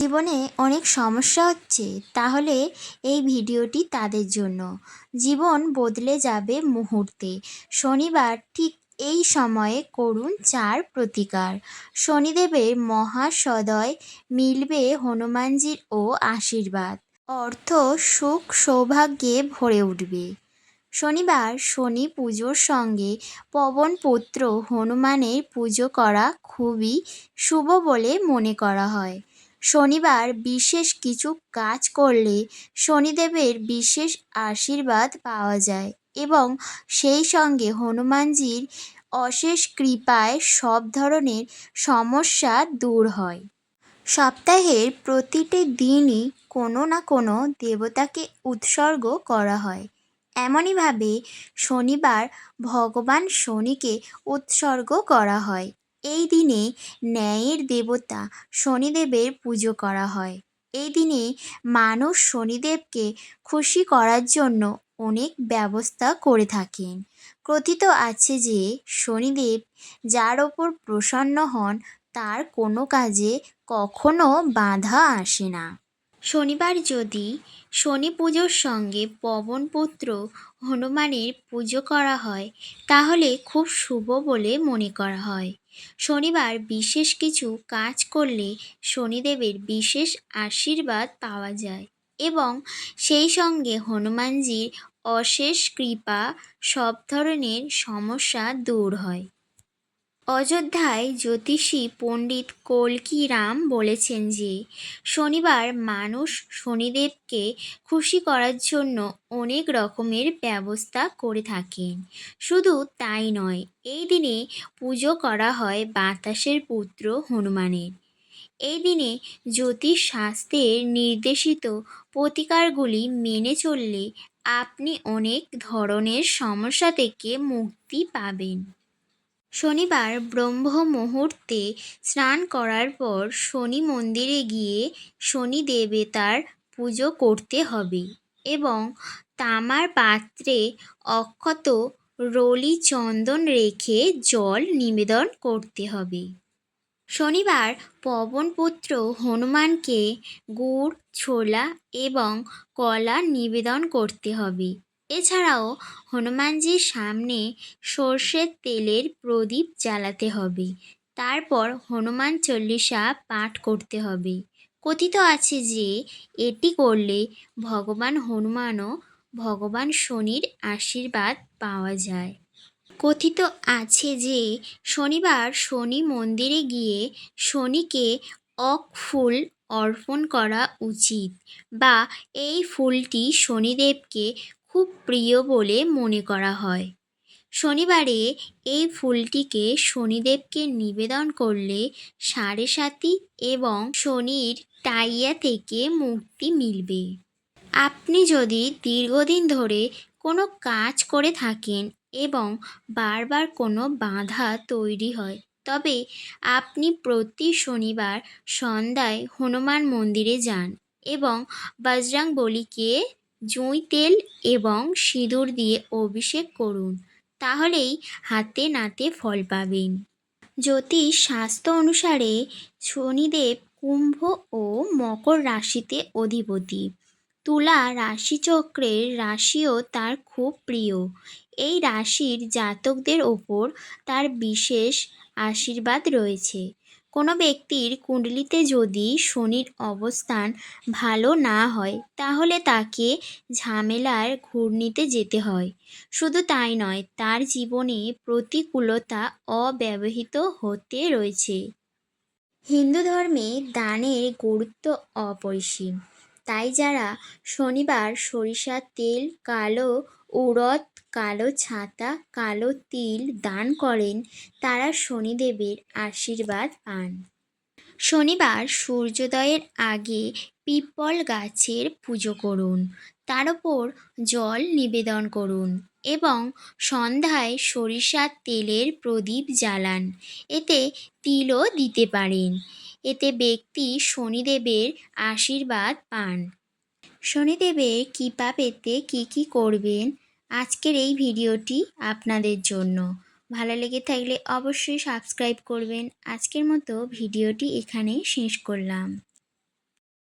জীবনে অনেক সমস্যা হচ্ছে, তাহলে এই ভিডিওটি তাদের জন্য। জীবন বদলে যাবে মুহূর্তে। শনিবার ঠিক এই সময়ে করুন চার প্রতিকার। শনিদেবের মহাসদয় মিলবে হনুমানজির ও আশীর্বাদ। অর্থ সুখ সৌভাগ্যে ভরে উঠবে। শনিবার শনি পুজোর সঙ্গে পবনপুত্র হনুমানের পুজো করা খুবই শুভ বলে মনে করা হয়। শনিবার বিশেষ কিছু কাজ করলে শনিদেবের বিশেষ আশীর্বাদ পাওয়া যায় এবং সেই সঙ্গে হনুমানজির অশেষ কৃপায় সব ধরনের সমস্যা দূর হয়। সপ্তাহের প্রতিটি দিনই কোনো না কোনো দেবতাকে উৎসর্গ করা হয়। এমনইভাবে শনিবার ভগবান শনিকে উৎসর্গ করা হয়। এই দিনে ন্যায়ের দেবতা শনিদেবের পুজো করা হয়। এই দিনে মানুষ শনিদেবকে খুশি করার জন্য অনেক ব্যবস্থা করে থাকেন। কথিত আছে যে শনিদেব যার ওপর প্রসন্ন হন, তার কোনো কাজে কখনো বাধা আসে না। শনিবার যদি শনি পুজোর সঙ্গে পবনপুত্র হনুমানের পুজো করা হয়, তাহলে খুব শুভ বলে মনে করা হয়। শনিবার বিশেষ কিছু কাজ করলে শনিদেবের বিশেষ আশীর্বাদ পাওয়া যায় এবং সেই সঙ্গে হনুমানজির অশেষ কৃপা সব ধরনের সমস্যা দূর হয়। অযোধ্যায় জ্যোতিষী পণ্ডিত কল্কি রাম বলেছেন যে, শনিবার মানুষ শনিদেবকে খুশি করার জন্য অনেক রকমের ব্যবস্থা করে থাকেন। শুধু তাই নয়, এই দিনে পুজো করা হয় বাতাসের পুত্র হনুমানের। এই দিনে জ্যোতিষ শাস্ত্রের নির্দেশিত প্রতিকারগুলি মেনে চললে আপনি অনেক ধরনের সমস্যা থেকে মুক্তি পাবেন। শনিবার ব্রহ্ম মুহূর্তে স্নান করার পর শনি মন্দিরে গিয়ে শনি দেবতার পুজো করতে হবে এবং তামার পাত্রে অক্ষত রলি চন্দন রেখে জল নিবেদন করতে হবে। শনিবার পবনপুত্র হনুমানকে গুড়, ছোলা এবং কলা নিবেদন করতে হবে। এছাড়াও হনুমানজির সামনে সর্ষের তেলের প্রদীপ জ্বালাতে হবে। তারপর হনুমান চল্লিশা পাঠ করতে হবে। কথিত আছে যে, এটি করলে ভগবান হনুমানও ভগবান শনির আশীর্বাদ পাওয়া যায়। কথিত আছে যে, শনিবার শনি মন্দিরে গিয়ে শনিকে অক ফুল অর্পণ করা উচিত বা এই ফুলটি শনিদেবকে খুব প্রিয় বলে মনে করা হয়। শনিবারে এই ফুলটিকে শনিদেবকে নিবেদন করলে সাড়ে সাতি এবং শনির টাইয়া থেকে মুক্তি মিলবে। আপনি যদি দীর্ঘদিন ধরে কোনো কাজ করে থাকেন এবং বারবার কোনো বাধা তৈরি হয়, তবে আপনি প্রতি শনিবার সন্ধ্যায় হনুমান মন্দিরে যান এবং বজরংবলীকে জুঁই তেল এবং সিঁদুর দিয়ে অভিষেক করুন। তাহলেই হাতে নাতে ফল পাবেন। জ্যোতিষ শাস্ত্র অনুসারে শনিদেব কুম্ভ ও মকর রাশিতে অধিপতি। তুলা রাশিচক্রের রাশিও তার খুব প্রিয়। এই রাশির জাতকদের ওপর তার বিশেষ আশীর্বাদ রয়েছে। কোনো ব্যক্তির কুণ্ডলিতে যদি শনির অবস্থান ভালো না হয়, তাহলে তাকে ঝামেলার ঘূর্ণিতে যেতে হয়। শুধু তাই নয়, তার জীবনে প্রতিকূলতা অব্যবহৃত হতে রয়েছে। হিন্দু ধর্মে দানের গুরুত্ব অপরিসীম। তাই যারা শনিবার সরিষার তেল, কালো উড়দ কালো ছাতা, কালো তিল দান করেন তারা শনিদেবের আশীর্বাদ পান। শনিবার সূর্যোদয়ের আগে পিপল গাছের পুজো করুন, তার ওপর জল নিবেদন করুন এবং সন্ধ্যায় সরিষার তেলের প্রদীপ জ্বালান, এতে তিলও দিতে পারেন, এতে ব্যক্তি শনিদেবের আশীর্বাদ পান। শনিদেবের কৃপা পেতে কী কী করবেন? আজকের এই ভিডিওটি আপনাদের জন্য। ভালো লেগে থাকলে অবশ্যই সাবস্ক্রাইব করবেন। আজকের মতো ভিডিওটি এখানেই শেষ করলাম।